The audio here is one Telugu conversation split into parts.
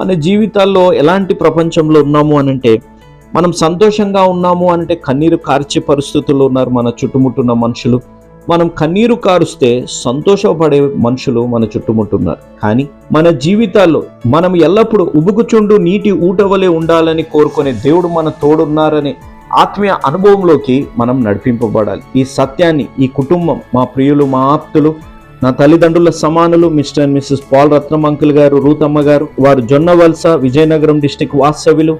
మన జీవితాల్లో ఎలాంటి ప్రపంచంలో ఉన్నాము అని అంటే మనం సంతోషంగా ఉన్నాము అంటే కన్నీరు కార్చే పరిస్థితుల్లో ఉన్నారు మన చుట్టుముట్టున్న మనుషులు. మనం కన్నీరు కారుస్తే సంతోషపడే మనుషులు మన చుట్టుముట్టున్నారు. కానీ మన జీవితాల్లో మనం ఎల్లప్పుడూ ఉబుకుచుండు నీటి ఊటవలే ఉండాలని కోరుకునే దేవుడు మన తోడున్నారని ఆత్మీయ అనుభవంలోకి మనం నడిపింపబడాలి. ఈ సత్యాన్ని ఈ కుటుంబం మా ప్రియులు మా ఆప్తులు నా తల్లిదండ్రుల సమానులు mister and missus Paul Ratnam uncle గారు రూతమ్మ గారు వారు జొన్నవలస విజయనగరం డిస్టిక్ వాస్తవ్యులు.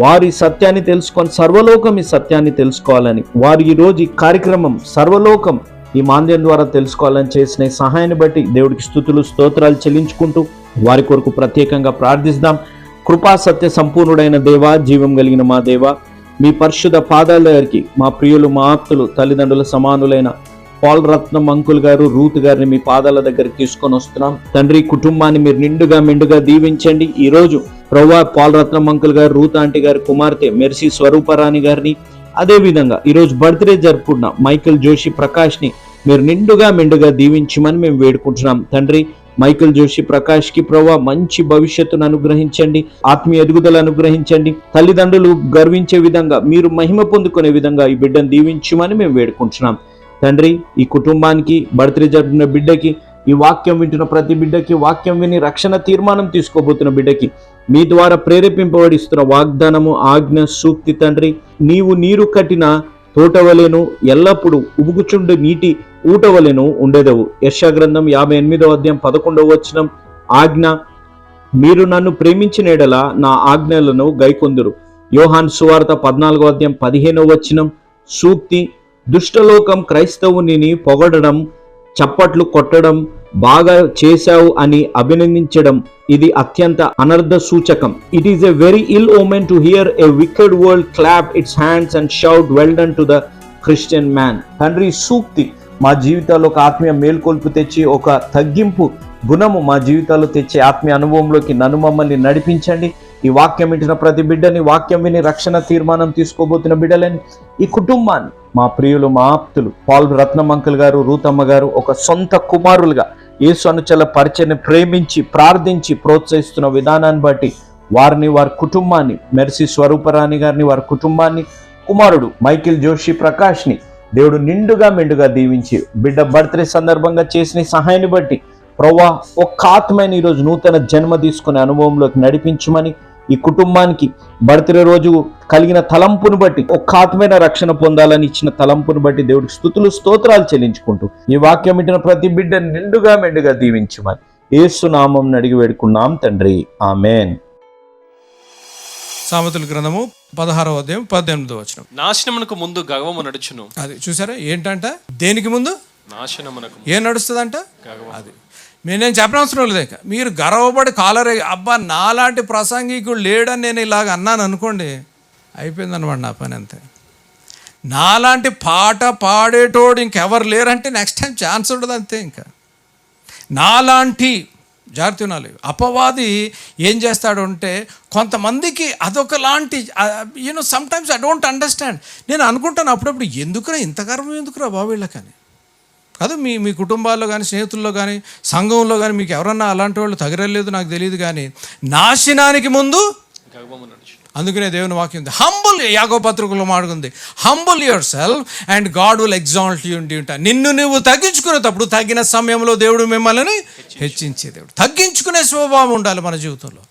వారి సత్యాన్ని తెలుసుకొని సర్వలోకం ఈ సత్యాన్ని తెలుసుకోవాలని వారు ఈరోజు ఈ కార్యక్రమం సర్వలోకం ఈ మాంద్యం ద్వారా తెలుసుకోవాలని చేసిన సహాయాన్ని బట్టి దేవుడికి స్థుతులు స్తోత్రాలు చెల్లించుకుంటూ వారి కొరకు ప్రత్యేకంగా ప్రార్థిస్తాం. కృపా సత్య సంపూర్ణుడైన దేవా జీవం కలిగిన మా దేవా మీ పరిశుద్ధ పాదాల దగ్గరికి మా ప్రియులు మా ఆప్తులు తల్లిదండ్రుల సమానులైన పాల్ రత్నం అంకుల్ గారు రూత్ గారిని మీ పాదాల దగ్గరికి తీసుకొని వస్తున్నాం. తండ్రి కుటుంబాన్ని మీరు నిండుగా మెండుగా దీవించండి. ఈ రోజు ప్రవ్వా పాల్ రత్నం అంకుల్ గారు రూత్ ఆంటీ గారి కుమార్తె మెర్సీ స్వరూపరాణి గారిని అదే విధంగా ఈరోజు బర్త్డే జరుపుకున్న మైకిల్ జోషి ప్రకాష్ని మీరు నిండుగా మెండుగా దీవించమని మేము వేడుకుంటున్నాం. తండ్రి మైకిల్ జోషి ప్రకాష్కి ప్రభా మంచి భవిష్యత్తును అనుగ్రహించండి. ఆత్మీయ ఎదుగుదల అనుగ్రహించండి. తల్లిదండ్రులు గర్వించే విధంగా మీరు మహిమ పొందుకునే విధంగా ఈ బిడ్డను దీవించమని మేము వేడుకుంటున్నాం. తండ్రి ఈ కుటుంబానికి బర్త్డే జరిపిన బిడ్డకి ఈ వాక్యం వింటున్న ప్రతి బిడ్డకి వాక్యం విని రక్షణ తీర్మానం తీసుకోబోతున్న బిడ్డకి మీ ద్వారా ప్రేరేపింపబడిస్తున్న వాగ్దానము ఆజ్ఞ సూక్తి తండ్రి నీవు నీరు కట్టిన తోటవలేను ఎల్లప్పుడూ ఉబుగుచుండు నీటి ఊటవలేను ఉండేదవు. యశాగ్రంథం యాభై ఎనిమిదవ అధ్యాయం పదకొండవ వచనం ఆజ్ఞ మీరు నన్ను ప్రేమించిన ఎడల నా ఆజ్ఞలను గైకొందురు. యోహాన్ సువార్త పద్నాలుగో అధ్యాయం పదిహేనవ వచనం సూక్తి దుష్టలోకం క్రైస్తవునిని పొగడడం చప్పట్లు కొట్టడం బాగా చేశావు అని అభినందించడం ఇది అత్యంత అనర్థ సూచకం. It is a very ill omen to hear a wicked world clap its hands and shout well done to the Christian man తండ్రి సూక్తి మా జీవితాల్లో ఒక ఆత్మీయ మేల్కొల్పు తెచ్చి ఒక తగ్గింపు గుణము మా జీవితాల్లో తెచ్చే ఆత్మీయ అనుభవంలోకి నన్ను మమ్మల్ని నడిపించండి. ఈ వాక్యం వింటున్న ప్రతి బిడ్డని వాక్యం విని రక్షణ తీర్మానం తీసుకోబోతున్న బిడ్డలని ఈ కుటుంబాన్ని. మా ప్రియులు మా ఆప్తులు పాల్ రత్నం గారు రూతమ్మ గారు ఒక సొంత కుమారులుగా యేసు అనుచల పరిచయని ప్రేమించి ప్రార్థించి ప్రోత్సహిస్తున్న విధానాన్ని బట్టి వారిని వారి కుటుంబాన్ని మెర్సీ స్వరూపరాణి గారిని వారి కుటుంబాన్ని కుమారుడు మైకిల్ జోషి ప్రకాష్ని దేవుడు నిండుగా మెండుగా దీవించి బిడ్డ బర్త్డే సందర్భంగా చేసిన సహాయాన్ని బట్టి ప్రవ్వా ఒక్క ఆత్మైన ఈరోజు నూతన జన్మ తీసుకునే అనుభవంలోకి నడిపించమని ఈ కుటుంబానికి బర్త్డే రోజు కలిగిన తలంపును బట్టి ఒక్క ఆత్మైన రక్షణ పొందాలని ఇచ్చిన తలంపును బట్టి దేవుడికి స్థుతులు స్తోత్రాలు చెల్లించుకుంటూ ఈ వాక్యం ఇట్టిన ప్రతి బిడ్డ నిండుగా మెండుగా దీవించమని ఏసు నామం అడిగి వేడుకున్నాం తండ్రి. ఆమెన్. సామెతల గ్రంథము పదహారవ అధ్యాయం పద్దెనిమిదో వచనం. నాశనమునకు ముందు గర్వము నడుచును. అది చూసారా? ఏంటంట? దేనికి ముందు? నాశనమునకు ఏం నడుస్తుందంట? అది. మీరు నేను చెప్పనవసరం లేదు ఇక. మీరు గర్వపడి కాలరే అబ్బా నాలాంటి ప్రసంగికుడు లేడని నేను ఇలాగ అన్నాను అనుకోండి అయిపోయిందనమాట నా పని అంతే. నాలాంటి పాట పాడేటోడు ఇంకెవరు లేరంటే నెక్స్ట్ టైం ఛాన్స్ ఉండదు అంతే ఇంకా. నాలాంటి జాగ్రత్త వినాలి అపవాది ఏం చేస్తాడు అంటే కొంతమందికి అదొకలాంటి you know sometimes I don't understand నేను అనుకుంటాను అప్పుడప్పుడు ఎందుకురా ఇంత గర్వం ఎందుకురా బాబు వీళ్ళకని? కాదు మీ మీ కుటుంబాల్లో కానీ స్నేహితుల్లో కానీ సంఘంలో కానీ మీకు ఎవరన్నా అలాంటి వాళ్ళు తగరలేదు నాకు తెలియదు కానీ నాశనానికి ముందు అందుకనే దేవుని వాక్యం ఉంది. హంబుల్ యాగో పత్రికలో మాడుకుంది humble yourself and God will exalt you ఉంటా నిన్ను నువ్వు తగ్గించుకునేటప్పుడు తగిన సమయంలో దేవుడు మిమ్మల్ని హెచ్చించే దేవుడు. తగ్గించుకునే స్వభావం ఉండాలి మన జీవితంలో.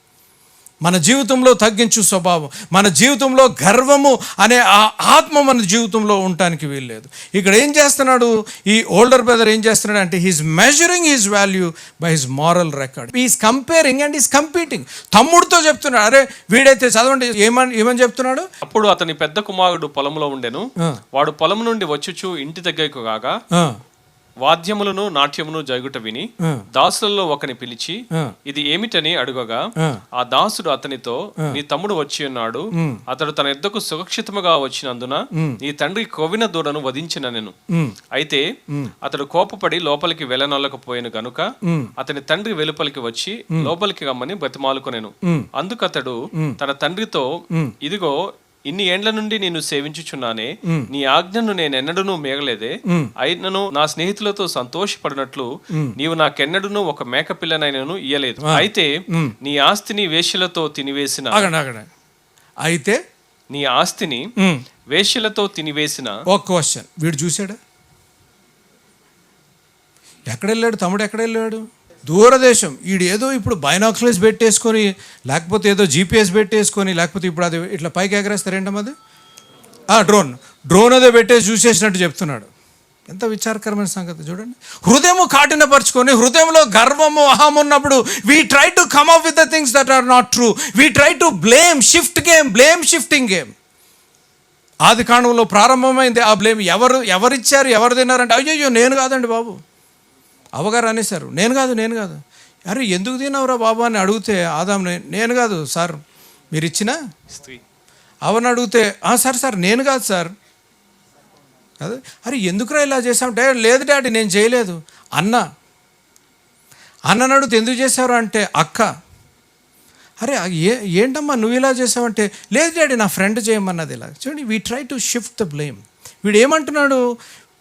మన జీవితంలో తగ్గించు స్వభావం మన జీవితంలో గర్వము అనే ఆ ఆత్మ మన జీవితంలో ఉండటానికి వీల్లేదు. ఇక్కడ ఏం చేస్తున్నాడు? ఈ ఓల్డర్ బ్రదర్ ఏం చేస్తున్నాడు అంటే he's measuring his value by his moral record is comparing and is competing తమ్ముడితో చెప్తున్నాడు అరే వీడైతే చదవండి ఏమని ఏమని చెప్తున్నాడు? అప్పుడు అతని పెద్ద కుమారుడు పొలంలో ఉండెను. వాడు పొలం నుండి వచ్చుచు ఇంటి దగ్గరకు ఆ, వాద్యములను నాట్యమును జరుగుట విని. దాసులలో ఒకని పిలిచి. ఇది ఏమిటని అడుగగా ఆ. ఆ దాసుడు అతనితో నీ తమ్ముడు వచ్చి ఉన్నాడు అతడు తన ఎద్దకు సురక్షితముగా వచ్చినందున నీ తండ్రి కొవిన దూడను వధించిన నేను. అయితే అతడు కోపపడి లోపలికి వెళ్ళనొల్లకపోయాను గనుక అతని తండ్రి వెలుపలికి వచ్చి లోపలికి రమ్మని బ్రతిమాలుకొనెను. అందుకతడు తన తండ్రితో ఇదిగో ఇన్ని ఏండ్ల నుండి నేను సేవించుచున్నానే నీ ఆజ్ఞను నేను ఎన్నడూనూ మేగలేదే అయినను నా స్నేహితులతో సంతోషపడినట్లు నీవు నాకెన్నడూనూ ఒక మేక పిల్లనైనను ఇయ్యలేదు అయితే నీ ఆస్తిని వేశ్యలతో తినివేసిన అయితే నీ ఆస్తిని వేశ్యలతో తినివేసిన ఒక క్వశ్చన్. వీడు చూశాడా? ఎక్కడ వెళ్ళాడు? తమ్ముడు ఎక్కడ వెళ్ళాడు? దూరదేశం. వీడు ఏదో ఇప్పుడు బైనాక్యులర్స్ పెట్టేసుకొని లేకపోతే ఏదో జీపీఎస్ పెట్టేసుకొని లేకపోతే ఇప్పుడు అది ఇట్లా పైకి ఎగరేస్తారేంటమ్మా అది? ఆ, డ్రోన్. డ్రోన్ అదే పెట్టేసి చూసేసినట్టు చెప్తున్నాడు. ఎంత విచారకరమైన సంగతి చూడండి. హృదయము కాటినపరుచుకొని హృదయంలో గర్వము అహం ఉన్నప్పుడు we try to come up with the things that are not true we try to blame shift game blame shifting game ఆది కాండంలో ప్రారంభమైంది ఆ బ్లేమ్ ఎవరు ఎవరిచ్చారు ఎవరు తిన్నారంటే అయ్యో నేను కాదండి బాబు. అవగారు అనేశారు. నేను కాదు నేను కాదు. అరే ఎందుకు తిన్నావురా బాబు అని అడిగితే ఆదాం "నే- నేను కాదు సార్ మీరు ఇచ్చినా స్త్రీ. అవని అడిగితే "ఆ, సార్ సార్ నేను కాదు సార్. అదే అరే ఎందుకురా ఇలా చేసాం డే లేదు డాడీ నేను చేయలేదు. అన్న అన్నని అడిగితే ఎందుకు చేశారు అంటే అక్క అరే ఏ ఏంటమ్మా నువ్వు ఇలా చేసావంటే లేదు డాడీ నా ఫ్రెండ్ చేయమన్నది ఇలా. చూడండి we try to shift the blame వీడు ఏమంటున్నాడు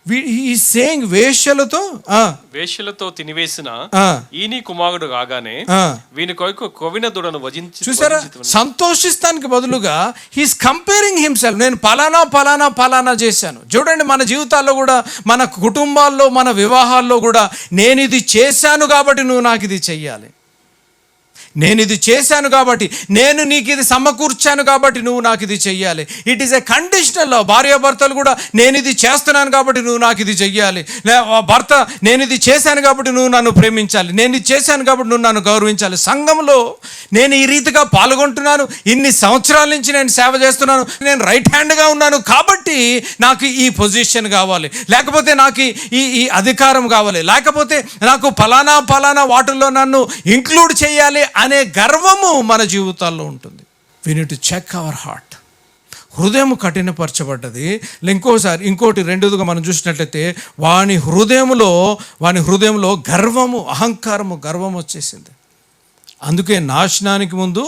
ఈ సేయింగ్ వేష్యలతో ఆ, వేశ్యలతో తినివేసిన ఈని కుమారుడు రాగానే ఆ. వీని కొరకు కొవిన దూడను వధించి చూసారా? సంతోషిస్తానికి బదులుగా హీస్ కంపేరింగ్ హిమ్సెల్ఫ్ నేను పలానా పలానా పలానా చేశాను. చూడండి మన జీవితాల్లో కూడా మన కుటుంబాల్లో మన వివాహాల్లో కూడా నేను ఇది చేశాను కాబట్టి నువ్వు నాకు ఇది చెయ్యాలి. నేను ఇది చేశాను కాబట్టి నేను నీకు ఇది సమకూర్చాను కాబట్టి నువ్వు నాకు ఇది చెయ్యాలి. ఇట్ ఈస్ ఎ కండిషనల్ భార్యాభర్తలు కూడా నేను ఇది చేస్తున్నాను కాబట్టి నువ్వు నాకు ఇది చెయ్యాలి. ఆ భర్త నేను ఇది చేశాను కాబట్టి నువ్వు నన్ను ప్రేమించాలి. నేను ఇది చేశాను కాబట్టి నువ్వు నన్ను గౌరవించాలి. సంఘంలో నేను ఈ రీతిగా పాల్గొంటున్నాను. ఇన్ని సంవత్సరాల నుంచి నేను సేవ చేస్తున్నాను. నేను రైట్ హ్యాండ్గా ఉన్నాను కాబట్టి నాకు ఈ పొజిషన్ కావాలి. లేకపోతే నాకు ఈ- ఈ అధికారం కావాలి. లేకపోతే నాకు ఫలానా ఫలానా వాటిల్లో నన్ను ఇంక్లూడ్ చేయాలి అనే గర్వము మన జీవితాల్లో ఉంటుంది. వి need to check our heart హృదయం కఠినపరచబడ్డది. ఇంకోసారి ఇంకోటి రెండోదిగా మనం చూసినట్లయితే వాని హృదయంలో వాని హృదయంలో గర్వము అహంకారము గర్వం వచ్చేసింది. అందుకే నాశనానికి ముందు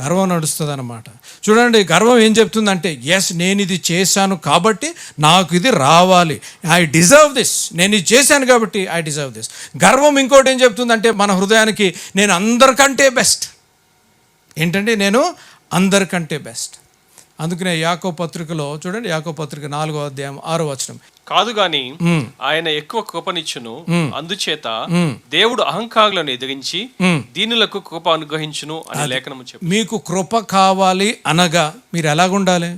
గర్వం నడుస్తుంది అనమాట చూడండి గర్వం ఏం చెప్తుందంటే ఎస్ నేను ఇది చేశాను కాబట్టి నాకు ఇది రావాలి. ఐ డిజర్వ్ దిస్ నేను ఇది చేశాను కాబట్టి ఐ డిజర్వ్ దిస్ గర్వం ఇంకోటి ఏం చెప్తుందంటే మన హృదయానికి నేను అందరికంటే బెస్ట్ ఏంటంటే నేను అందరికంటే బెస్ట్ అందుకనే యాకో పత్రికలో చూడండి యాకో పత్రిక నాలుగో అధ్యాయం ఆరో వచనం. కాదు గాని ఆయన ఎక్కువ కృపనిచ్చును. అందుచేత దేవుడు అహంకారులను ఎదిరించి దీనులకు కృప అనుగ్రహించును అని లేఖనము చెప్పు. మీకు కృప కావాలి అనగా మీరు ఎలాగుండాలి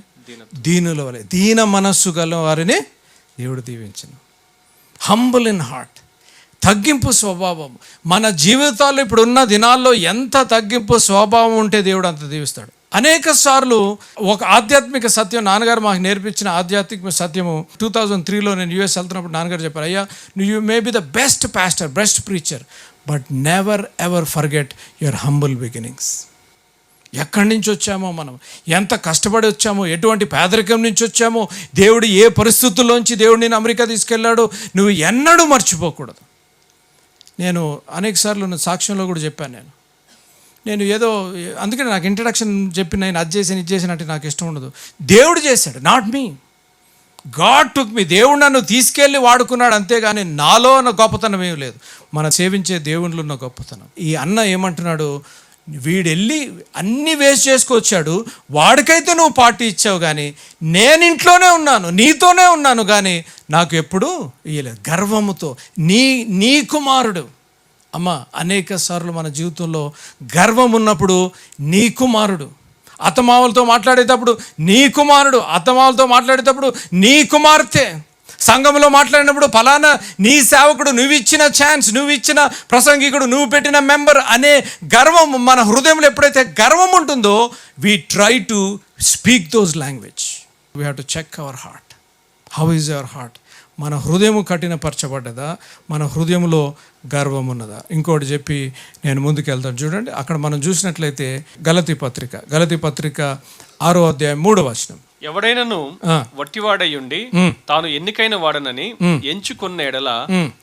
దీనుల వలె. దీన మనస్సు గల వారిని దేవుడు దీవించను. హంబుల్ ఇన్ హార్ట్ తగ్గింపు స్వభావం. మన జీవితాల్లో ఇప్పుడు ఉన్న దినాల్లో ఎంత తగ్గింపు స్వభావం ఉంటే దేవుడు అంత దీవిస్తాడు. అనేక సార్లు ఒక ఆధ్యాత్మిక సత్యం నాన్నగారు మాకు నేర్పించిన ఆధ్యాత్మిక సత్యము టూ థౌజండ్ త్రీలో నేను యూఎస్ వెళ్తున్నప్పుడు నాన్నగారు చెప్పారు అయ్యా you may be the best pastor best preacher but never ever forget your humble beginnings. ఎక్కడి నుంచి వచ్చామో మనం? ఎంత కష్టపడి వచ్చామో? ఎటువంటి పేదరికం నుంచి వచ్చామో? దేవుడు ఏ పరిస్థితుల్లోంచి దేవుడు నేను అమెరికా తీసుకెళ్ళాడో? నువ్వు ఎన్నడూ మర్చిపోకూడదు. నేను అనేక సార్లు సాక్ష్యంలో కూడా చెప్పాను నేను. నేను ఏదో అందుకని నాకు ఇంట్రడక్షన్ చెప్పి నేను అది చేసాను ఇది చేసినట్టు నాకు ఇష్టం ఉండదు. దేవుడు చేశాడు నాట్ మీ గాడ్ టుక్ మీ దేవుడు నన్ను తీసుకెళ్ళి వాడుకున్నాడు అంతేగాని నాలో ఉన్న గొప్పతనం ఏం లేదు. మన సేవించే దేవుళ్ళు ఉన్న గొప్పతనం. ఈ అన్న ఏమంటున్నాడు వీడెళ్ళి అన్ని వేస్ట్ చేసుకొచ్చాడు వాడికైతే నువ్వు పార్టీ ఇచ్చావు కానీ నేను ఇంట్లోనే ఉన్నాను నీతోనే ఉన్నాను కానీ నాకు ఎప్పుడూ ఇయ్యలేదు. గర్వముతో నీ నీ కుమారుడు. అమ్మ అనేక సార్లు మన జీవితంలో గర్వం ఉన్నప్పుడు నీ కుమారుడు అత్తమావులతో మాట్లాడేటప్పుడు నీ కుమారుడు అత్తమావులతో మాట్లాడేటప్పుడు నీ కుమార్తె. సంఘంలో మాట్లాడినప్పుడు ఫలానా నీ సేవకుడు నువ్వు ఇచ్చిన ఛాన్స్ నువ్వు ఇచ్చిన ప్రసంగికుడు నువ్వు పెట్టిన మెంబర్ అనే గర్వం మన హృదయంలో ఎప్పుడైతే గర్వం ఉంటుందో we try to speak those language we have to check our heart how is our heart మన హృదయం కఠినపరచబడ్డదా? మన హృదయంలో గర్వం ఉన్నదా ఇంకోటి చెప్పి నేను ముందుకు వెళ్తాను చూడండి అక్కడ మనం చూసినట్లయితే గలతి పత్రిక గలతి పత్రిక ఆరో అధ్యాయం మూడో వచనం. ఎవడైనను. వట్టివాడయ్యుండి తాను ఎన్నికైన వాడనని ఎంచుకున్న ఎడల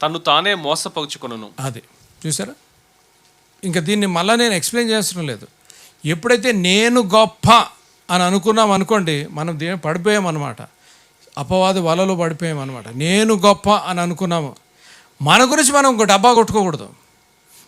తను తానే మోసపరుచుకొనును అది. చూసారా? ఇంకా దీన్ని మళ్ళీ నేను ఎక్స్ప్లెయిన్ చేస్తడం లేదు. ఎప్పుడైతే నేను గొప్ప అని అనుకున్నాం అనుకోండి మనం దే పడిపోయాం అనమాట అపవాది వలలో పడిపోయాం అనమాట నేను గొప్ప అని అనుకున్నాము. మన గురించి మనం ఇంకో డబ్బా కొట్టుకోకూడదు.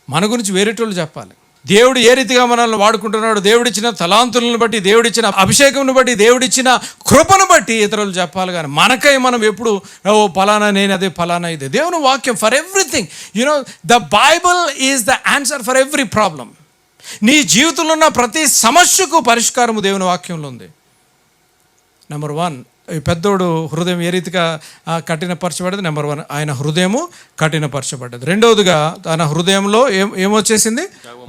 మన గురించి వేరేటోళ్ళు చెప్పాలి. దేవుడు ఏ రీతిగా మనల్ని వాడుకుంటున్నాడు దేవుడిచ్చిన తలాంతులను బట్టి దేవుడిచ్చిన అభిషేకంను బట్టి దేవుడిచ్చిన కృపను బట్టి ఇతరులు చెప్పాలి కానీ మనకై మనం ఎప్పుడు ఓ ఫలానా నేను అదే ఫలానా ఇదే. దేవుని వాక్యం for everything you know the Bible is the answer for every problem నీ జీవితంలో ఉన్న ప్రతి సమస్యకు పరిష్కారము దేవుని వాక్యంలో ఉంది. నెంబర్ వన్ పెద్దోడు హృదయం ఏ రీతిగా కఠినపరచబడ్డది? నెంబర్ వన్ ఆయన హృదయము కఠినపరచబడ్డది. రెండవదిగా తన హృదయంలో ఏం ఏమొచ్చేసింది?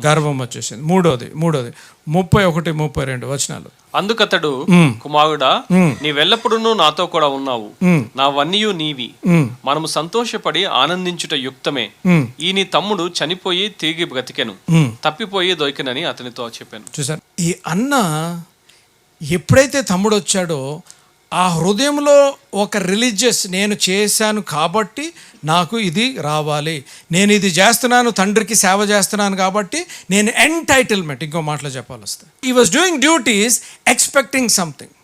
గర్వం వచ్చేసింది. మూడోది మూడోది ముప్పై ఒకటి ముప్పై రెండు వచనాలు. అందుకతడు కుమారుడా నీవెల్లప్పుడూ నాతో కూడా ఉన్నావు. నావన్నీయు నీవి. మనము సంతోషపడి ఆనందించుట యుక్తమే. ఈ నీ తమ్ముడు చనిపోయి తిరిగి బ్రతికెను. తప్పిపోయి దొరికినని అతనితో చెప్పాను. చూసారు ఈ అన్న ఎప్పుడైతే తమ్ముడు వచ్చాడో ఆ హృదయంలో ఒక రిలీజియస్ నేను చేశాను కాబట్టి నాకు ఇది రావాలి. నేను ఇది చేస్తున్నాను తండ్రికి సేవ చేస్తున్నాను కాబట్టి నేను ఎంటైటిల్మెంట్ ఇంకో మాటలో చెప్పాలి వస్తే he was doing duties expecting something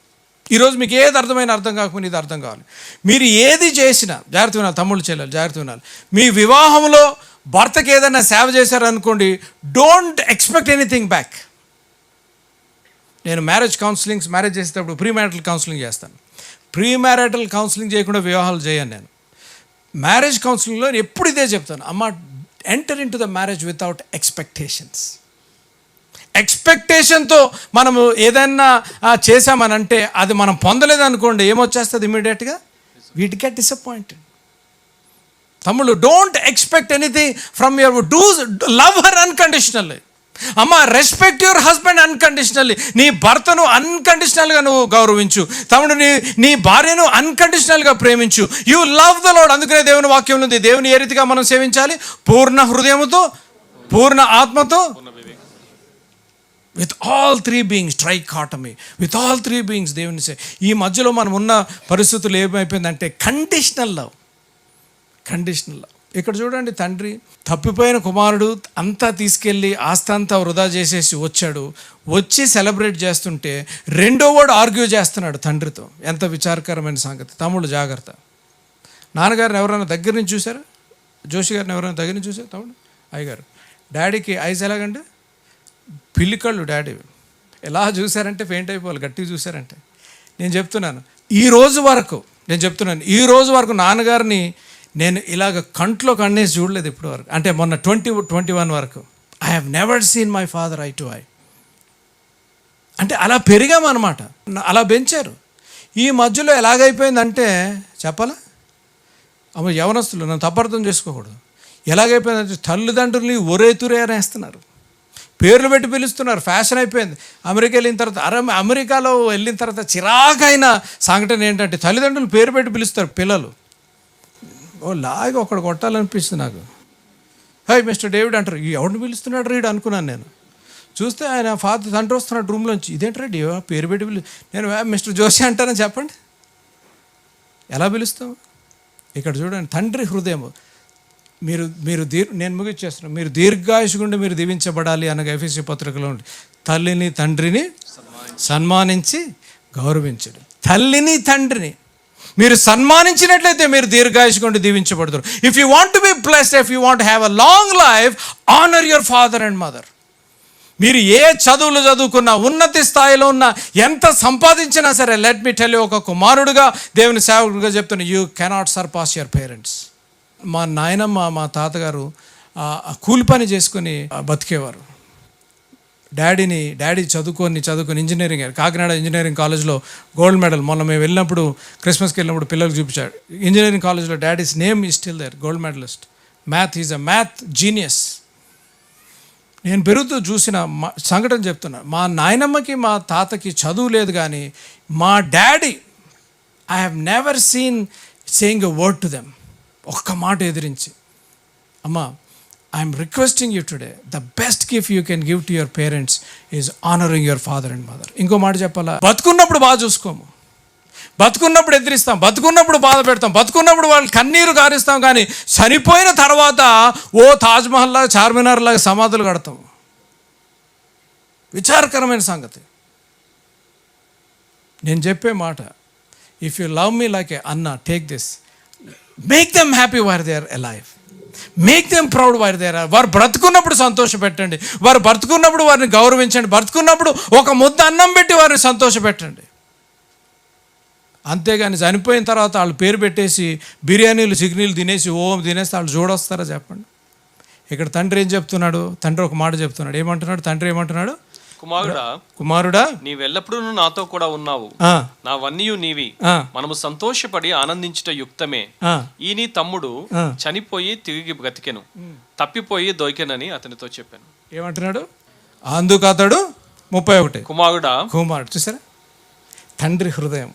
ఈరోజు మీకు ఏది అర్థమైన అర్థం కాకపోయినా ఇది అర్థం కావాలి. మీరు ఏది చేసినా జాగ్రత్త వినాలి తమ్ముళ్ళు చెల్లెలు జాగ్రత్త వినాలి. మీ వివాహంలో భర్తకి ఏదైనా సేవ చేశారనుకోండి డోంట్ ఎక్స్పెక్ట్ ఎనీథింగ్ బ్యాక్ నేను మ్యారేజ్ కౌన్సిలింగ్స్ మ్యారేజ్ చేసేటప్పుడు ప్రీ మ్యారిటల్ కౌన్సిలింగ్ చేస్తాను. ప్రీ మ్యారిటల్ కౌన్సిలింగ్ చేయకుండా వివాహాలు చేయను నేను. మ్యారేజ్ కౌన్సిలింగ్లో నేను ఎప్పుడు ఇదే చెప్తాను. అమ్మ enter into the marriage without expectations ఎక్స్పెక్టేషన్తో మనము ఏదైనా చేసామనంటే చేశామనంటే అది మనం పొందలేదు అనుకోండి ఏమొచ్చేస్తుంది ఇమీడియట్గా వీట్ గెట్ డిసప్పాయింటెడ్ తమ్ముళ్ళు don't expect anything from your do love her unconditionally అమ్మ రెస్పెక్ట్ యువర్ హస్బెండ్ అన్కండిషనల్లీ నీ భర్తను అన్కండిషనల్గా నువ్వు గౌరవించు. తమ్ముడు నీ నీ భార్యను అన్కండిషనల్గా ప్రేమించు. యూ లవ్ ద లోడ్ అందుకనే దేవుని వాక్యం ఉంది. దేవుని ఏ రీతిగా మనం సేవించాలి? పూర్ణ హృదయముతో పూర్ణ ఆత్మతో with all three beings try కాటమీ with all three beings దేవుని సే ఈ మధ్యలో మనం ఉన్న పరిస్థితులు ఏమైపోయిందంటే కండిషనల్ లవ్ కండిషనల్ లవ్ ఇక్కడ చూడండి తండ్రి తప్పిపోయిన కుమారుడు అంతా తీసుకెళ్ళి ఆస్థ అంతా వృధా చేసేసి వచ్చాడు. వచ్చి సెలబ్రేట్ చేస్తుంటే రెండో వాడు ఆర్గ్యూ చేస్తున్నాడు తండ్రితో. ఎంత విచారకరమైన సంగతి. తమ్ముడు జాగ్రత్త. నాన్నగారిని ఎవరైనా దగ్గర నుంచి చూసారా జోషి గారిని ఎవరైనా దగ్గర నుంచి చూసారు తమ్ముడు అయ్యగారు. డాడీకి ఐస్ ఎలాగంటే పిల్లికళ్ళు డాడీ. ఎలా చూశారంటే పెయింట్ అయిపోవాలి గట్టిగా చూశారంటే. నేను చెప్తున్నాను ఈ రోజు వరకు నేను చెప్తున్నాను ఈ రోజు వరకు నాన్నగారిని నేను ఇలాగ కంట్లో కన్నేసి చూడలేదు ఇప్పుడు వరకు. అంటే మొన్న ట్వంటీ ట్వంటీ వన్ వరకు. I have never seen my father I to I అంటే అలా పెరిగామన్నమాట అలా పెంచారు. ఈ మధ్యలో ఎలాగైపోయిందంటే చెప్పాలా? అమ్మ యవనస్తులు నన్ను తప్పర్థం చేసుకోకూడదు. ఎలాగైపోయిందంటే తల్లిదండ్రుల్ని ఒరేతురే అనేస్తున్నారు. పేర్లు పెట్టి పిలుస్తున్నారు. ఫ్యాషన్ అయిపోయింది. అమెరికా వెళ్ళిన తర్వాత అరే అమెరికాలో వెళ్ళిన తర్వాత చిరాకైన సంఘటన ఏంటంటే తల్లిదండ్రులు పేరు పెట్టి పిలుస్తారు పిల్లలు. లాగా ఒకడు కొట్టాలనిపిస్తుంది నాకు. హై మిస్టర్ డేవిడ్ అంటారు. ఈ ఎవరిని పిలుస్తున్నాడు రీడ్ అనుకున్నాను నేను. చూస్తే ఆయన ఫాదర్ తండ్రి వస్తున్నాడు రూమ్లోంచి. ఇదేంటి రెడీ పేరు పెట్టి పిలు నేను మిస్టర్ జోషి అంటానని చెప్పండి. ఎలా పిలుస్తాం ఇక్కడ చూడండి తండ్రి హృదయం. మీరు మీరు దీర్ నేను ముగిచ్చేస్తున్నాను మీరు దీర్ఘాయుషుగుండి మీరు దీవించబడాలి అనగా ఎఫ్ఎస్సి పత్రికలో ఉండి తల్లిని తండ్రిని సన్మానించి గౌరవించడం. తల్లిని తండ్రిని మీరు సన్మానించినట్లయితే మీరు దీర్ఘాయుషుగుండి దీవించబడతారు. If you want be blessed if you want have a long life honour your father and mother మీరు ఏ చదువులు చదువుకున్నా ఉన్నతి స్థాయిలో ఉన్న ఎంత సంపాదించినా సరే లెట్ మీ టెల్ ఒక కుమారుడుగా దేవుని సేవకుడిగా చెప్తున్నా you cannot surpass your parents మా నాయనమ్మ మా తాతగారు కూలి పని చేసుకొని బతికేవారు. డాడీని డాడీ చదువుకొని చదువుకొని ఇంజనీరింగ్ కాకినాడ ఇంజనీరింగ్ కాలేజ్లో గోల్డ్ మెడల్ మొన్న మేము వెళ్ళినప్పుడు క్రిస్మస్కి వెళ్ళినప్పుడు పిల్లలకు చూపించాడు. ఇంజనీరింగ్ కాలేజ్లో daddy's name is still there gold medalist math is a math genius నేను పెరుగుతూ చూసిన మా- సంఘటన చెప్తున్నా. మా నాయనమ్మకి మా తాతకి చదువు లేదు కానీ మా daddy I have never seen saying a word to them ఒక్క మాట ఎదిరించి. అమ్మా I'm requesting you today the best gift you can give to your parents is honouring your father and mother ఇంకో మాట చెప్పాలా? బతుకున్నప్పుడు బాగా చూసుకోము. బతుకున్నప్పుడు ఎదిరిస్తాం బతుకున్నప్పుడు బాధ పెడతాం బతుకున్నప్పుడు వాళ్ళు కన్నీరు గారిస్తాం కానీ చనిపోయిన తర్వాత ఓ తాజ్మహల్ లాగా చార్మినార్ లాగా సమాధులు కడతాం. విచారకరమైన సంగతి. నేను చెప్పే మాట if you love me like a అన్న take this make them happy war they are life make them proud వారి దగ్గర వారు బ్రతుకున్నప్పుడు సంతోష పెట్టండి వారు బ్రతుకున్నప్పుడు వారిని గౌరవించండి. బ్రతుకున్నప్పుడు ఒక ముద్ద అన్నం పెట్టి వారిని సంతోష పెట్టండి అంతేగాని చనిపోయిన తర్వాత వాళ్ళు పేరు పెట్టేసి బిర్యానీలు చికెనీలు తినేసి ఓం తినేసి వాళ్ళు చూడొస్తారా చెప్పండి. ఇక్కడ తండ్రి ఏం చెప్తున్నాడు? తండ్రి ఒక మాట చెప్తున్నాడు. ఏమంటున్నాడు? తండ్రి ఏమంటున్నాడు? కుమారుడా కుమారుడా? నీవెల్లప్పుడూ నాతో కూడా ఉన్నావు. ఆ, నావన్నీయు నీవి. మనము సంతోషపడి ఆనందించుట యుక్తమే. ఈ నీ తమ్ముడు. చనిపోయి తిరిగి బ్రతికెను. తప్పిపోయి దొరికెనని అతనితో చెప్పాను. ఏమంటున్నాడు? అందుకు అతడు ముప్పై ఒకటి. కుమారుడా. కుమారుడు చూసారా? తండ్రి హృదయం.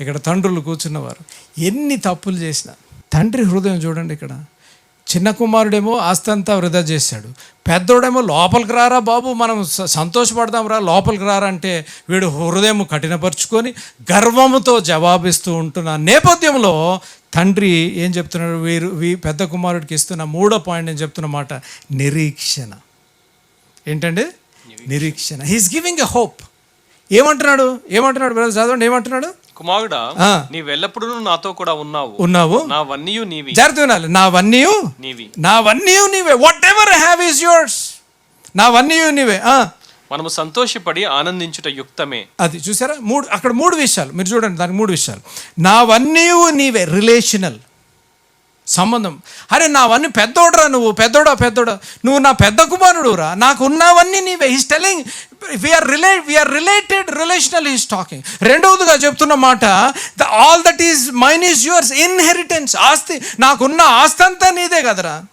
ఇక్కడ తండ్రులు కూర్చున్నవారు. ఎన్ని తప్పులు చేసినా. తండ్రి హృదయం చూడండి ఇక్కడ. చిన్న కుమారుడేమో ఆస్తి అంతా వృధా చేశాడు. పెద్దోడేమో లోపలికి రారా బాబు మనం సంతోషపడదాం రా లోపలికి రారా అంటే వీడు హృదయం కఠినపరుచుకొని గర్వముతో జవాబిస్తూ ఉంటున్న నేపథ్యంలో తండ్రి ఏం చెప్తున్నాడు? వీరు వీ పెద్ద కుమారుడికి ఇస్తున్న మూడో పాయింట్ నేను చెప్తున్న మాట నిరీక్షణ. ఏంటండి? నిరీక్షణ. హీస్ గివింగ్ ఎ హోప్ ఏమంటున్నాడు? ఏమంటున్నాడు? బ్రదర్ చదవండి ఏమంటున్నాడు? కుమారుడా. నీవెల్లప్పుడూ నాతో కూడా ఉన్నావు. ఉన్నావు. నావన్నీయు నీవి. జాగ్రత్త వినాలి. నావన్నీ నీవి. నావన్నీ నీవే. Whatever have is yours నావన్నీ నీవే. మనము సంతోషపడి ఆనందించుట యుక్తమే. అది చూసారా? మూడు అక్కడ మూడు విషయాలు. మీరు చూడండి దానికి మూడు విషయాలు. నావన్నీ నీవే. రిలేషనల్ సంబంధం. అరే నావన్నీ పెద్దోడరా నువ్వు. పెద్దోడా పెద్దోడా. నువ్వు నా పెద్ద కుమారుడురా నాకు ఉన్నవన్నీ నీవే he's telling we're relay we're related relational is talking రెండవదిగా చెప్తున్న మాట the all that is mine is yours inheritance ఆస్తి నాకున్న ఆస్తి అంతా నీదే కదరా.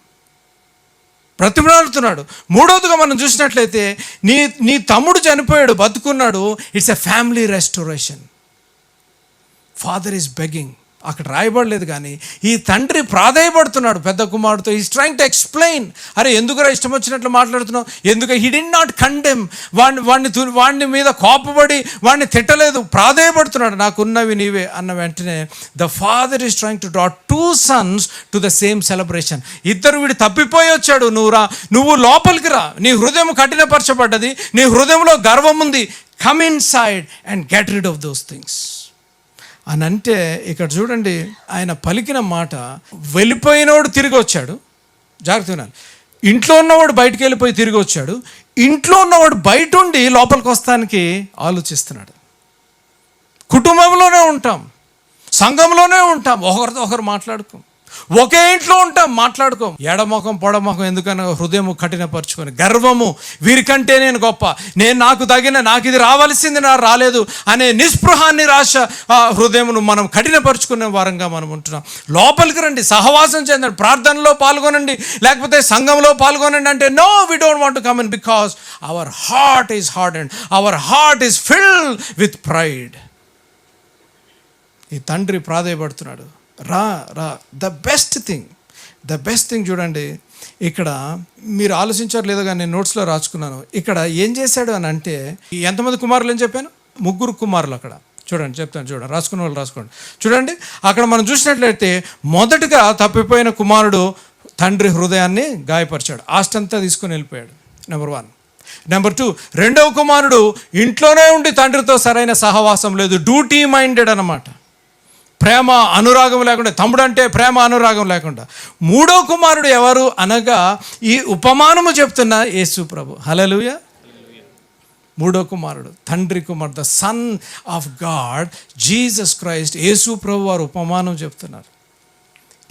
బ్రతిమలాడుతున్నాడు మూడవదిగా మనం చూసినట్లయితే నీ నీ తమ్ముడు చనిపోయాడు బతుకున్నాడు. It's a family restoration father is begging అక్కడ రాయబడలేదు కానీ ఈ తండ్రి ప్రాధాయపడుతున్నాడు పెద్ద కుమారుడితో. ఈస్ ట్రైంగ్ టు ఎక్స్ప్లెయిన్ అరే ఎందుకురా ఇష్టం వచ్చినట్లు మాట్లాడుతున్నావు? ఎందుకు? హీ డి నాట్ కండెమ్ వాడిని వాడిని వాడిని మీద కోపపడి వాడిని తిట్టలేదు. ప్రాధాయపడుతున్నాడు. నాకున్నవి నీవే అన్న వెంటనే the father is trying to draw two sons to the same celebration ఇద్దరు వీడు తప్పిపోయి వచ్చాడు. నువ్వు రా నువ్వు లోపలికి రా. నీ హృదయం కఠినపరచబడ్డది. నీ హృదయంలో గర్వం ఉంది. Come inside and get rid of those things అని అంటే ఇక్కడ చూడండి ఆయన పలికిన మాట వెళ్ళిపోయినవాడు తిరిగి వచ్చాడు. జాగ్రత్త వినాలి. ఇంట్లో ఉన్నవాడు బయటికి వెళ్ళిపోయి తిరిగి వచ్చాడు. ఇంట్లో ఉన్నవాడు బయట ఉండి లోపలికి వస్తానికి ఆలోచిస్తున్నాడు. కుటుంబంలోనే ఉంటాం. సంఘంలోనే ఉంటాం. ఒకరితో ఒకరు మాట్లాడుకో. ఒకే ఇంట్లో ఉంటాం మాట్లాడుకోం. ఎడమొఖం పొడమొఖం ఎందుకని హృదయం కఠినపరుచుకొని గర్వము వీరికంటే నేను గొప్ప. నేను నాకు తగిన నాకు ఇది రావాల్సింది నా రాలేదు అనే నిస్పృహాన్ని రాశ ఆ హృదయమును మనం కఠినపరుచుకునే వారంగా మనం ఉంటున్నాం. లోపలికి రండి సహవాసం చెందండి ప్రార్థనలో పాల్గొనండి లేకపోతే సంఘంలో పాల్గొనండి అంటే no we don't want to come in because our heart is hard and our heart is fill with pride ఈ తండ్రి ప్రాధాయపడుతున్నాడు. రా రా. The best thing the best thing చూడండి. ఇక్కడ మీరు ఆలోచించారు లేదో కానీ నేను నోట్స్లో రాసుకున్నాను. ఇక్కడ ఏం చేశాడు అని అంటే ఎంతమంది కుమారులు అని చెప్పాను? ముగ్గురు కుమారులు అక్కడ. చూడండి చెప్తాను చూడండి. రాసుకున్న వాళ్ళు రాసుకోండి. చూడండి అక్కడ మనం చూసినట్లయితే మొదటగా తప్పిపోయిన కుమారుడు తండ్రి హృదయాన్ని గాయపరిచాడు. ఆస్టంతా తీసుకుని వెళ్ళిపోయాడు. నెంబర్ వన్ నెంబర్ టూ రెండవ కుమారుడు ఇంట్లోనే ఉండి తండ్రితో సరైన సహవాసం లేదు. డ్యూటీ మైండెడ్ అనమాట ప్రేమ అనురాగం లేకుండా తమ్ముడు అంటే ప్రేమ అనురాగం లేకుండా. మూడో కుమారుడు ఎవరు అనగా ఈ ఉపమానము చెప్తున్న యేసు ప్రభు. హలలుయ మూడో కుమారుడు తండ్రి కుమారుడు the Son of God Jesus Christ యేసు ప్రభు వారు ఉపమానం చెప్తున్నారు.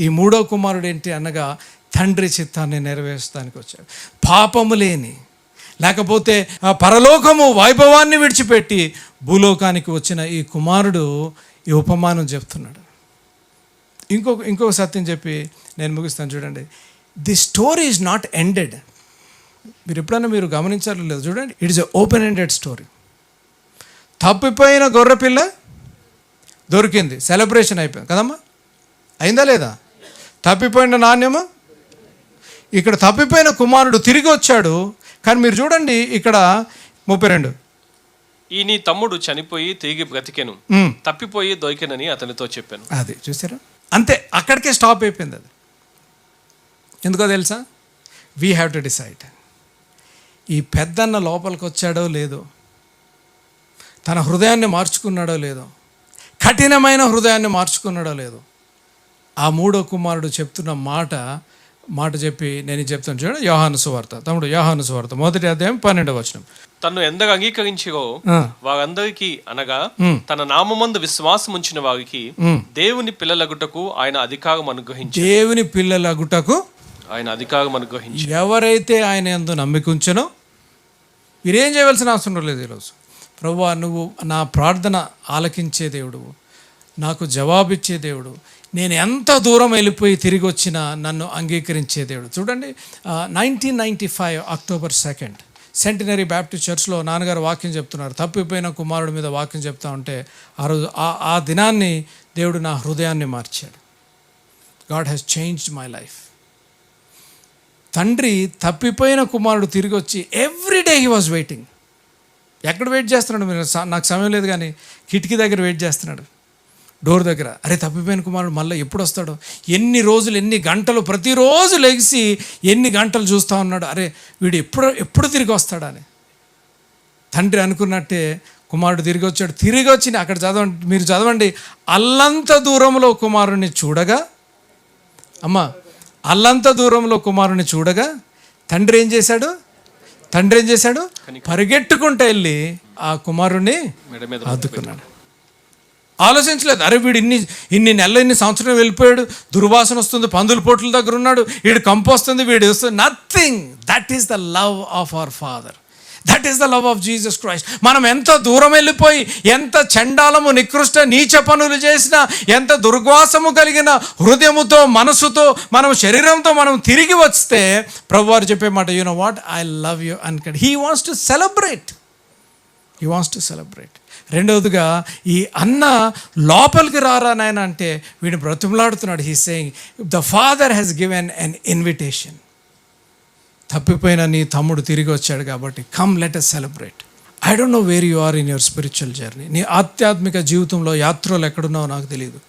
ఈ మూడో కుమారుడు ఏంటి అనగా తండ్రి చిత్తాన్ని నెరవేర్చడానికి వచ్చాడు. పాపము లేని లేకపోతే ఆ పరలోకము వైభవాన్ని విడిచిపెట్టి భూలోకానికి వచ్చిన ఈ కుమారుడు ఈ ఉపమానం చెప్తున్నాడు. ఇంకొక ఇంకొక సత్యం చెప్పి నేను ముగిస్తాను చూడండి. The story is not ended మీరు ఎప్పుడైనా మీరు గమనించారో లేదు చూడండి. It is a open ended story తప్పిపోయిన గొర్రెపిల్ల దొరికింది. సెలబ్రేషన్ అయిపోయింది. కదమ్మా? అయిందా లేదా? తప్పిపోయిన నాణ్యము? ఇక్కడ తప్పిపోయిన కుమారుడు తిరిగి వచ్చాడు. కానీ మీరు చూడండి ఇక్కడ ముప్పై రెండు. ఈ నీ తమ్ముడు చనిపోయి తిరిగి బ్రతికెను. తప్పిపోయి దొరికెనని అతనితో చెప్పాను. అది చూసారా? అంతే అక్కడికే స్టాప్ అయిపోయింది అది. ఎందుకో తెలుసా? వీ హ్యావ్ టు డిసైడ్ ఈ పెద్దన్న లోపలికి వచ్చాడో లేదో తన హృదయాన్ని మార్చుకున్నాడో లేదో కఠినమైన హృదయాన్ని మార్చుకున్నాడో లేదో ఆ మూడో కుమారుడు చెప్తున్న మాట మాట చెప్పి నేను చెప్తాను చూడండి. యోహాను సువార్త. తమ్ముడు యోహాను సువార్త. మొదటి అధ్యాయం పన్నెండవ వచనం. తన్ను ఎందగా అంగీకరించిరో ఆ, వారందరికీ అనగా. తన నామందు విశ్వాసం ఉంచిన వారికి. దేవుని పిల్లలగుటకు ఆయన అధికారం అనుగ్రహించి దేవుని పిల్లల గుటకు ఆయన అధికారం అనుగ్రహించి ఎవరైతే ఆయన ఎందు నమ్మికుంచనో మీరేం చేయవలసిన అవసరం లేదు ఈరోజు. ప్రభువా నువ్వు నా ప్రార్థన ఆలకించే దేవుడు నాకు జవాబిచ్చే దేవుడు నేను ఎంత దూరం వెళ్ళిపోయి తిరిగి వచ్చినా నన్ను అంగీకరించే దేవుడు. చూడండి nineteen ninety five October second centenary Baptist చర్చ్లో నాన్నగారు వాక్యం చెప్తున్నారు. తప్పిపోయిన కుమారుడి మీద వాక్యం చెప్తా ఉంటే ఆ రోజు ఆ- ఆ దినాన్ని దేవుడు నా హృదయాన్ని మార్చాడు. God has changed my life తండ్రి తప్పిపోయిన కుమారుడు తిరిగి వచ్చి every day he was waiting ఎక్కడ వెయిట్ చేస్తున్నాడు మీరు? నాకు సమయం లేదు కానీ కిటికీ దగ్గర వెయిట్ చేస్తున్నాడు. డోర్ దగ్గర. అరే తప్పిపోయిన కుమారుడు మళ్ళీ ఎప్పుడు వస్తాడు? ఎన్ని రోజులు ఎన్ని గంటలు ప్రతిరోజు లెగిసి ఎన్ని గంటలు చూస్తూ ఉన్నాడు? అరే వీడు ఎప్పుడు ఎప్పుడు తిరిగి వస్తాడని. తండ్రి అనుకున్నట్టే కుమారుడు తిరిగి వచ్చాడు. తిరిగి వచ్చి అక్కడ చదవండి మీరు చదవండి. అల్లంత దూరంలో కుమారుడిని చూడగా అమ్మా అల్లంత దూరంలో కుమారుని చూడగా తండ్రి ఏం చేశాడు? తండ్రి ఏం చేశాడు? పరిగెట్టుకుంటూ వెళ్ళి ఆ కుమారుణ్ణి ఆదుకున్నాడు. ఆలోచించలేదు. అరే వీడు ఇన్ని ఇన్ని నెలలు ఇన్ని సంవత్సరం వెళ్ళిపోయాడు. దుర్వాసన వస్తుంది పందుల పోట్ల దగ్గర ఉన్నాడు. వీడు కంపు వస్తుంది వీడు వస్తుంది. Nothing that is the love of our father that is the love of Jesus Christ మనం ఎంత దూరం వెళ్ళిపోయి ఎంత చండాలము నికృష్ట నీచ పనులు చేసినా ఎంత దుర్వాసము కలిగిన హృదయముతో మనసుతో మనం శరీరంతో మనం తిరిగి వస్తే ప్రభువారు చెప్పే మాట you know what I love you అన్కడ్ he wants to celebrate he wants to celebrate రెండవదిగా ఈ అన్న లోపలికి రారా నాయన అంటే వీడు బ్రతుములాడుతున్నాడు. He saying the father has given an invitation తప్పిపోయిన నీ తమ్ముడు తిరిగి వచ్చాడు కాబట్టి come let us celebrate I don't know where you are in your spiritual journey నీ ఆధ్యాత్మిక జీవితంలో యాత్రలు ఎక్కడున్నావో నాకు తెలియదు.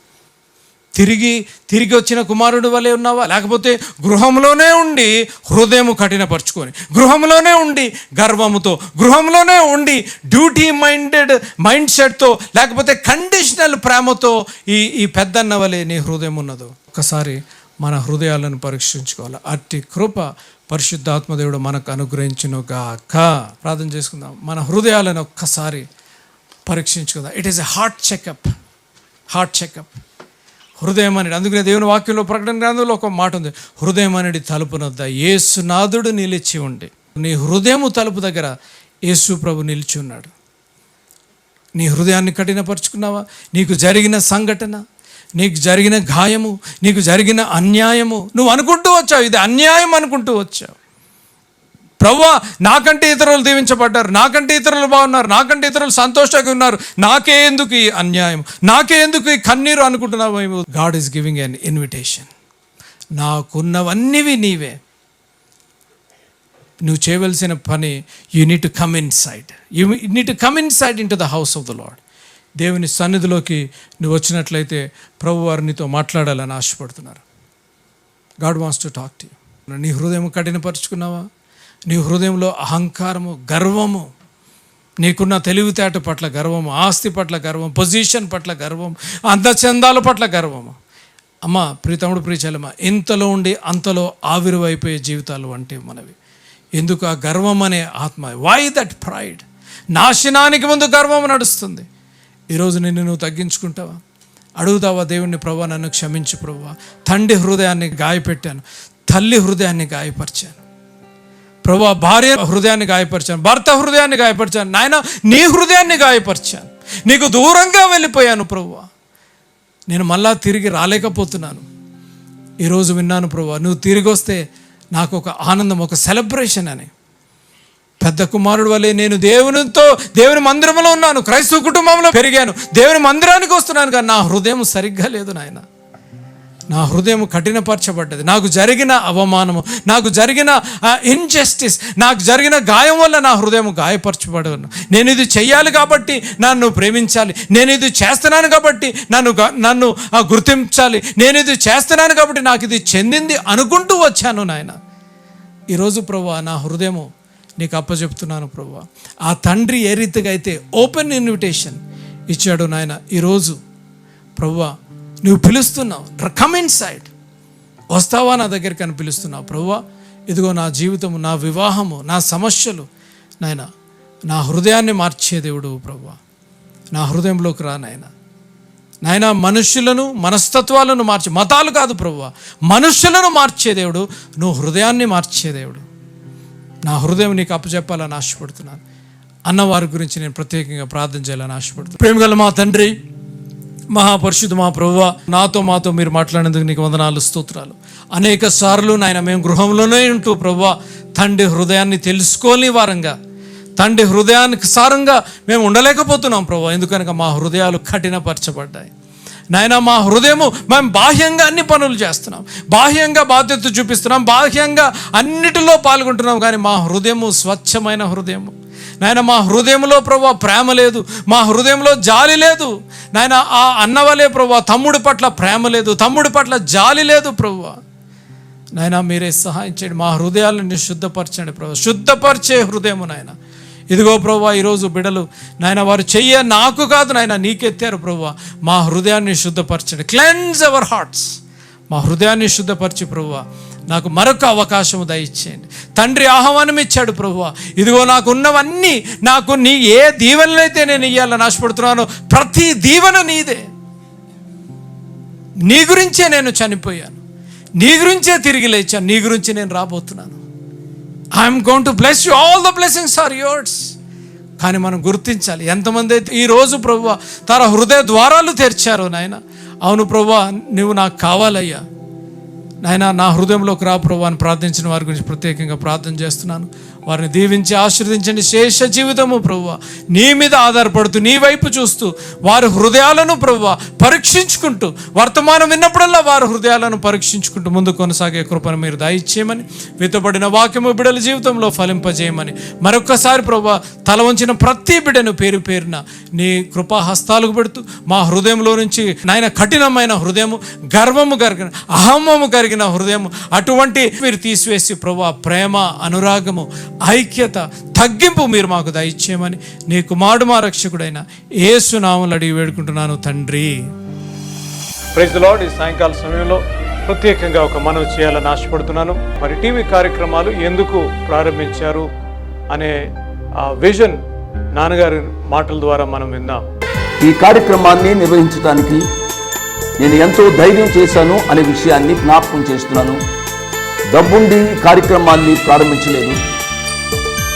తిరిగి తిరిగి వచ్చిన కుమారుడు వలె ఉన్నావా? లేకపోతే గృహంలోనే ఉండి హృదయము కఠినపరుచుకొని గృహంలోనే ఉండి గర్వముతో గృహంలోనే ఉండి డ్యూటీ మైండెడ్ మైండ్ సెట్తో లేకపోతే కండిషనల్ ప్రేమతో ఈ ఈ పెద్దన్న వలె నీ హృదయం ఉన్నదో ఒకసారి మన హృదయాలను పరీక్షించుకోవాలి. అట్టి కృప పరిశుద్ధాత్మదేవుడు మనకు అనుగ్రహించిన గాక ప్రార్థన చేసుకుందాం. మన హృదయాలను ఒక్కసారి పరీక్షించుకుందాం. It is a heart checkup heart checkup హృదయం అనేది అందుకనే దేవుని వాక్యంలో ప్రకటన గ్రంథంలో ఒక మాట ఉంది. హృదయం అనేది తలుపునొద్ద ఏసునాథుడు నిలిచి ఉండి. నీ హృదయము తలుపు దగ్గర యేసు ప్రభు నిలిచి ఉన్నాడు. నీ హృదయాన్ని కఠినపరుచుకున్నావా? నీకు జరిగిన సంఘటన నీకు జరిగిన గాయము నీకు జరిగిన అన్యాయము నువ్వు అనుకుంటూ వచ్చావు. ఇది అన్యాయం అనుకుంటూ వచ్చావు. ప్రవ్వా నాకంటే ఇతరులు దీవించబడ్డారు నాకంటే ఇతరులు బాగున్నారు నాకంటే ఇతరులు సంతోషంగా ఉన్నారు నాకే ఎందుకు ఈ అన్యాయం నాకే ఎందుకు ఈ కన్నీరు అనుకుంటున్నావు God is giving an invitation నాకున్నవన్నీవి నీవే. నువ్వు చేయవలసిన పని you need to come inside you need to come inside into the house of the Lord దేవుని సన్నిధిలోకి నువ్వు వచ్చినట్లయితే ప్రభు వారు నీతో మాట్లాడాలని ఆశపడుతున్నారు. God wants to talk to నీ హృదయం కఠినపరుచుకున్నావా? నీ హృదయంలో అహంకారము గర్వము నీకున్న తెలివితేట పట్ల గర్వము ఆస్తి పట్ల గర్వం పొజిషన్ పట్ల గర్వం అందచందాల పట్ల గర్వము. అమ్మ ప్రీతముడు ప్రీచలమ్మ ఇంతలో ఉండి అంతలో ఆవిరివైపోయే జీవితాలు అంటే మనవి. ఎందుకు? ఆ గర్వం అనే ఆత్మ. వై దట్ ప్రైడ్ నాశనానికి ముందు గర్వం నడుస్తుంది. ఈరోజు నిన్ను నువ్వు తగ్గించుకుంటావా? అడుగుతావా దేవుణ్ణి ప్రభా నన్ను క్షమించు ప్రభా. తండ్రి హృదయాన్ని గాయపెట్టాను. తల్లి హృదయాన్ని గాయపరిచాను. ప్రభు భార్య హృదయాన్ని గాయపరిచాను భర్త హృదయాన్ని గాయపరిచాను నాయన నీ హృదయాన్ని గాయపరిచాను. నీకు దూరంగా వెళ్ళిపోయాను ప్రభు. నేను మళ్ళా తిరిగి రాలేకపోతున్నాను. ఈరోజు విన్నాను ప్రభు నువ్వు తిరిగి వస్తే నాకు ఒక ఆనందం ఒక సెలబ్రేషన్ అని. పెద్ద కుమారుడు వల్లే నేను దేవునితో దేవుని మందిరంలో ఉన్నాను క్రైస్తవ కుటుంబంలో పెరిగాను దేవుని మందిరానికి వస్తున్నాను కానీ నా హృదయం సరిగ్గా లేదు నాయన. నా హృదయం కఠినపరచబడ్డది. నాకు జరిగిన అవమానము నాకు జరిగిన ఇన్జస్టిస్ నాకు జరిగిన గాయం వల్ల నా హృదయం గాయపరచబడను. నేను ఇది చెయ్యాలి కాబట్టి నన్ను ప్రేమించాలి. నేను ఇది చేస్తున్నాను కాబట్టి నన్ను నన్ను గుర్తించాలి. నేను ఇది చేస్తున్నాను కాబట్టి నాకు ఇది చెందింది అనుకుంటూ వచ్చాను నాయన. ఈరోజు ప్రభు నా హృదయము నీకు అప్పచెప్తున్నాను ప్రభు ఆ తండ్రి ఏ రీతిగా అయితే ఓపెన్ ఇన్విటేషన్ ఇచ్చాడు నాయన. ఈరోజు ప్రభు నువ్వు పిలుస్తున్నావు. కమ్ ఇన్ సైడ్ వస్తావా నా దగ్గరికి అని పిలుస్తున్నావు. ప్రభు ఇదిగో నా జీవితము నా వివాహము నా సమస్యలు నాయన నా హృదయాన్ని మార్చే దేవుడు ప్రభు నా హృదయంలోకి రా నాయన. నాయన మనుషులను మనస్తత్వాలను మార్చి మతాలు కాదు ప్రభు మనుషులను మార్చే దేవుడు నువ్వు హృదయాన్ని మార్చే దేవుడు. నా హృదయం నీకు అప్పచెప్పాలని ఆశపడుతున్నాను. అన్నవారి గురించి నేను ప్రత్యేకంగా ప్రార్థన చేయాలని ఆశపడుతున్నాను. ప్రేమగల మా తండ్రి మహాపరిశుద్ధ మా ప్రభువ నాతో మాతో మీరు మాట్లాడేందుకు నీకు వందనాలు స్తోత్రాలు. అనేక సార్లు నాయన మేము గృహంలోనే ఉంటూ ప్రభువ తండ్రి హృదయాన్ని తెలుసుకోని వారంగా తండ్రి హృదయానికి సారంగా మేము ఉండలేకపోతున్నాం ప్రభు ఎందుకనగా మా హృదయాలు కఠినపరచబడ్డాయి. నాయన మా హృదయము మేము బాహ్యంగా అన్ని పనులు చేస్తున్నాం బాహ్యంగా బాధ్యత చూపిస్తున్నాం బాహ్యంగా అన్నిటిలో పాల్గొంటున్నాం కానీ మా హృదయము స్వచ్ఛమైన హృదయము. నాయన మా హృదయంలో ప్రభు ప్రేమ లేదు. మా హృదయంలో జాలి లేదు. నాయన ఆ అన్నవలే ప్రభు తమ్ముడి పట్ల ప్రేమ లేదు. తమ్ముడి పట్ల జాలి లేదు ప్రభు. నాయన మీరే సహాయం చేయండి. మా హృదయాలను శుద్ధపరచండి ప్రభు. శుద్ధపరిచే హృదయము నాయన. ఇదిగో ప్రభు ఈరోజు బిడలు నాయన వారు చెయ్య నాకు కాదు నాయన నీకెత్తారు ప్రభు. మా హృదయాన్ని శుద్ధపరచండి. క్లెన్స్ అవర్ హార్ట్స్ మా హృదయాన్ని శుద్ధపరిచి ప్రభు నాకు మరొక అవకాశం దయచేయండి. తండ్రి ఆహ్వానం ఇచ్చాడు ప్రభువ. ఇదిగో నాకు ఉన్నవన్నీ నాకు నీ ఏ దీవెనలైతే నేను ఇయ్యాలని ఆశపడుతున్నానో ప్రతి దీవెన నీదే. నీ గురించే నేను చనిపోయాను. నీ గురించే తిరిగి లేచాను. నీ గురించి నేను రాబోతున్నాను. I'm gonna bless you all the blessings are yours కానీ మనం గుర్తించాలి. ఎంతమంది అయితే ఈ రోజు ప్రభు తన హృదయ ద్వారాలు తెరిచారు నాయన. అవును ప్రభు నువ్వు నాకు కావాలయ్యా. నాయన నా హృదయంలోకి రా ప్రభు అని ప్రార్థించిన వారి గురించి ప్రత్యేకంగా ప్రార్థన చేస్తున్నాను. వారిని దీవించి ఆశీర్వదించండి. శేష జీవితము ప్రభు నీ మీద ఆధారపడుతూ నీ వైపు చూస్తూ వారి హృదయాలను ప్రభు పరీక్షించుకుంటూ వర్తమానం విన్నప్పుడల్లా వారి హృదయాలను పరీక్షించుకుంటూ ముందు కొనసాగే కృపను మీరు దయచేయమని విత్తబడిన వాక్యము బిడల జీవితంలో ఫలింపజేయమని మరొకసారి ప్రభు తల వంచిన ప్రతి బిడను పేరు పేరున నీ కృపా హస్తాలకు పెడుతూ మా హృదయంలో నుంచి నాయన కఠినమైన హృదయము గర్వము కలిగిన అహమ్మము కలిగిన హృదయము అటువంటి మీరు తీసివేసి ప్రభు ప్రేమ అనురాగము ఐక్యత తగ్గింపు మీరు మాకు దయచేయమని నీ కుమారుడు మా రక్షకుడైన ఏసునామలు అడిగి వేడుకుంటున్నాను తండ్రి. ప్రైజ్ లార్డ్ ఈ సాయంకాల సమయంలో ప్రత్యేకంగా ఒక మనవి చేయాలని ఆశపడుతున్నాను. మరి టీవీ కార్యక్రమాలు ఎందుకు ప్రారంభించారు అనే ఆ విజన్ నాన్నగారి మాటల ద్వారా మనం విందాం. ఈ కార్యక్రమాన్ని నిర్వహించడానికి నేను ఎంతో ధైర్యం చేశాను అనే విషయాన్ని జ్ఞాపకం చేస్తున్నాను. డబ్బుండి ఈ కార్యక్రమాన్ని ప్రారంభించలేదు.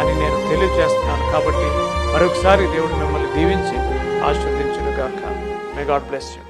అని నేను తెలియజేస్తున్నాను. కాబట్టి మరొకసారి దేవుడు మిమ్మల్ని దీవించి ఆశీర్వదించును గాక మే గాడ్ బ్లెస్ యూ